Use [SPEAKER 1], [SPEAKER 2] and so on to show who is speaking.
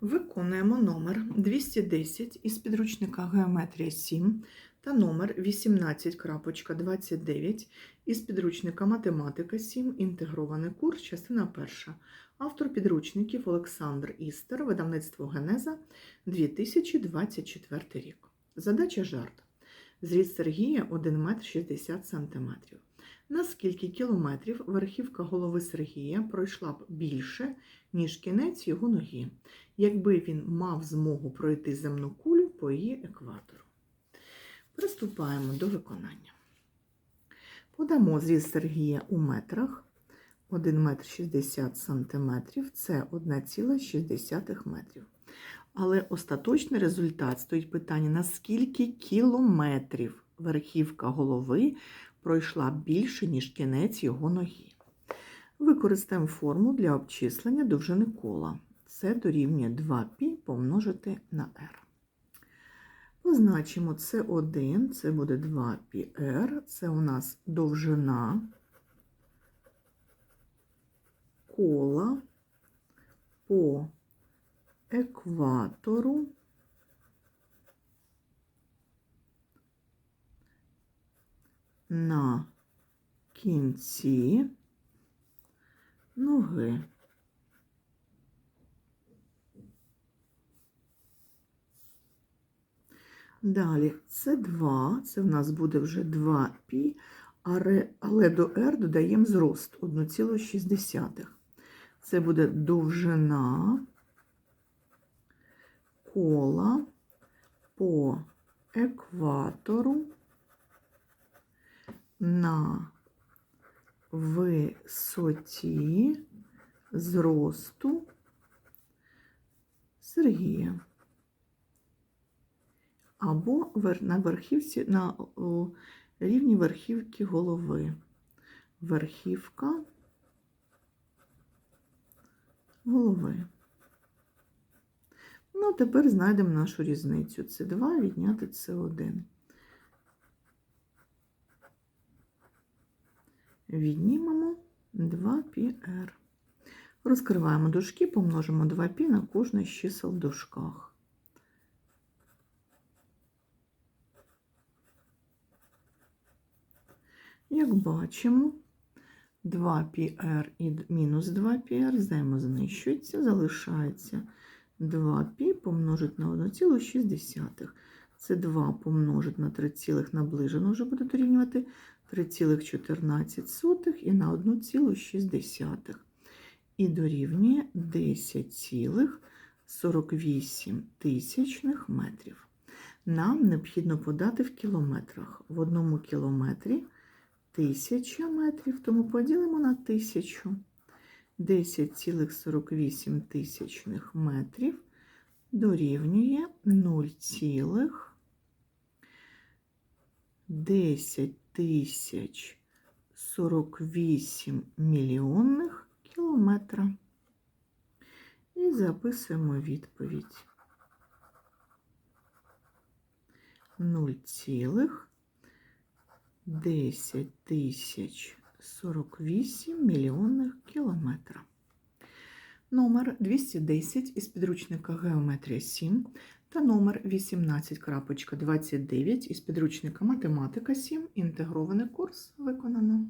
[SPEAKER 1] Виконуємо номер 210 із підручника Геометрія 7 та номер 18.29 із підручника Математика 7. Інтегрований курс, частина перша. Автор підручників Олександр Істер, видавництво Генеза 2024 рік. Задача жарт. Зріст Сергія 1 метр 60 сантиметрів. На скільки кілометрів верхівка голови Сергія пройшла б більше, ніж кінець його ноги, якби він мав змогу пройти земну кулю по її екватору? Приступаємо до виконання. Подамо зріст Сергія у метрах. 1 метр 60 сантиметрів – це 1,6 метрів. Але остаточний результат стоїть питання, на скільки кілометрів верхівка голови пройшла більше, ніж кінець його ноги. Використаємо форму для обчислення довжини кола. Це дорівнює 2π помножити на r. Позначимо це 1, це буде 2πr, це у нас довжина кола по екватору на кінці ноги. Далі це 2, це в нас буде вже 2π, але до r додаємо зрост 1,6. Це буде довжина кола по екватору на висоті зросту Сергія. Або на верхівці на рівні верхівки голови. Верхівка голови. Ну, а тепер знайдемо нашу різницю. Це 2 відняти С1. Віднімемо 2πr. Розкриваємо дужки, помножимо 2π на кожне з чисел в дужках. Як бачимо, 2πr і мінус 2πr взаємознищуються, залишається 2π помножити на 1,6. Це 2 помножити на 3, наближено вже буде дорівнювати 3,14 і на 1,6. І дорівнює 10,48 тисячних метрів. Нам необхідно подати в кілометрах. В одному кілометрі 1000 метрів, тому поділимо на 1000. 10,48 тисячних метрів дорівнює 0,10 тисяч 48 мільйонних кілометра. І записуємо відповідь. 0,10 тисяч 48 мільйонних кілометра. Номер 210 із підручника Геометрія 7 та номер 18.29 із підручника Математика 7. Інтегрований курс виконано.